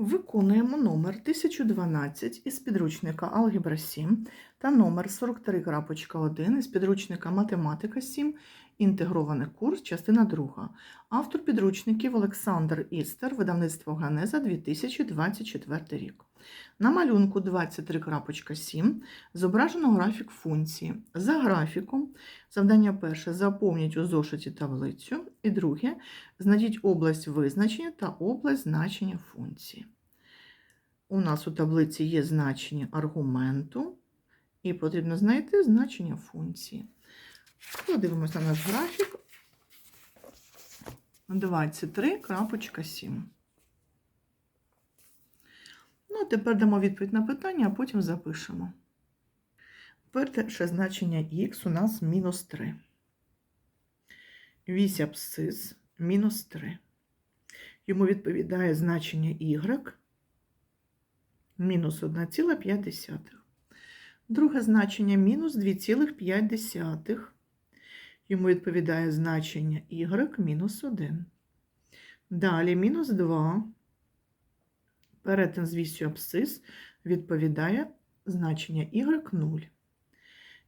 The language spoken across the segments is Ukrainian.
Виконуємо номер 1012 із підручника Алгебра 7 та номер 43.1 із підручника Математика 7, інтегрований курс, частина 2. Автор підручників Олександр Істер, видавництво Ганеза 2024 рік. На малюнку 23.7 зображено графік функції. За графіком завдання перше заповніть у зошиті таблицю, і друге знайдіть область визначення та область значення функції. У нас у таблиці є значення аргументу, і потрібно знайти значення функції. Подивимося на наш графік 23.7. Тепер дамо відповідь на питання, а потім запишемо. Перше значення х у нас мінус 3. Вісь абсцис мінус 3. Йому відповідає значення y мінус 1,5. Друге значення мінус 2,5. Йому відповідає значення y мінус 1. Далі мінус 2. Перетин з вісю абсцис відповідає значення y 0.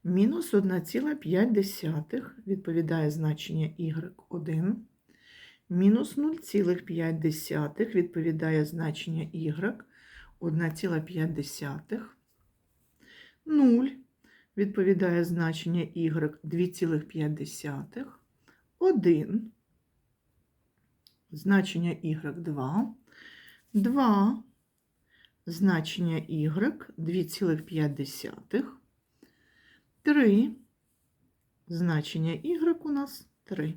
Мінус 1,5 відповідає значення y1. Мінус 0,5 відповідає значення y 1,5. 0 відповідає значення y 2,5. 1 значення y 2. 2 значення y 2,5. 3 значення y у нас 3.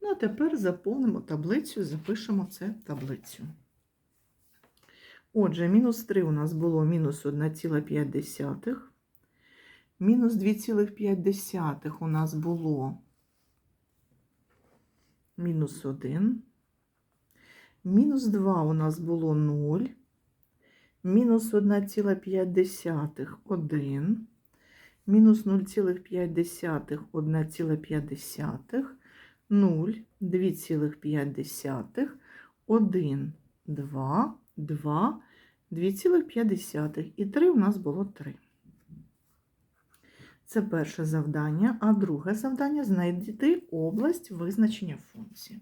Ну, а тепер заповнимо таблицю, запишемо це в таблицю. Отже, мінус 3 у нас було мінус 1,5. Мінус 2,5 у нас було мінус 1. Мінус 2 у нас було 0. Мінус 1,5 – 1. Мінус 0,5 – 1,5. 0, 2,5, 1, 2, 2, 2,5. І 3 у нас було 3. Це перше завдання. А друге завдання знайти область визначення функції.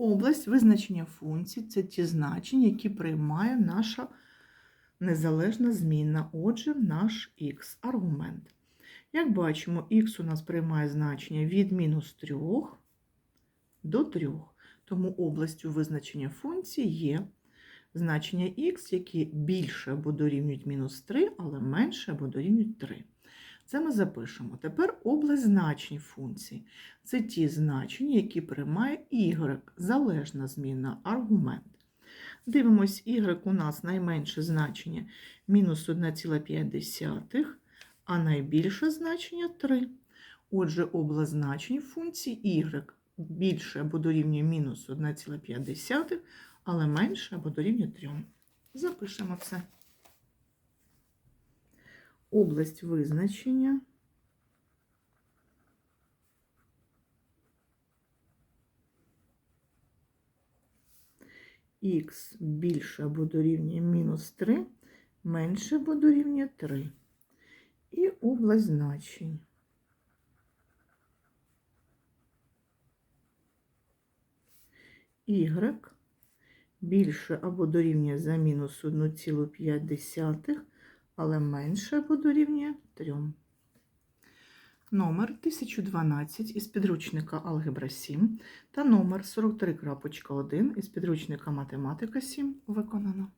Область визначення функцій це ті значення, які приймає наша незалежна змінна, отже, наш х аргумент. Як бачимо, х у нас приймає значення від мінус 3 до 3. Тому областю визначення функції є значення х, які більше або дорівнюють мінус 3, але менше або дорівнюють 3. Це ми запишемо. Тепер область значень функції. Це ті значення, які приймає y, залежна змінна аргумент. Дивимось, y у нас найменше значення мінус 1,5, а найбільше значення 3. Отже, область значень функції y більше або дорівнює мінус 1,5, але менше або дорівнює 3. Запишемо це. Область визначення. Х більше або дорівнює мінус 3, менше або дорівнює 3. І область значень. y більше або дорівнює за мінус 1,5, але менше або дорівнює 3. Номер 1012 із підручника Алгебра 7 та номер 43.1 із підручника Математика 7 виконано.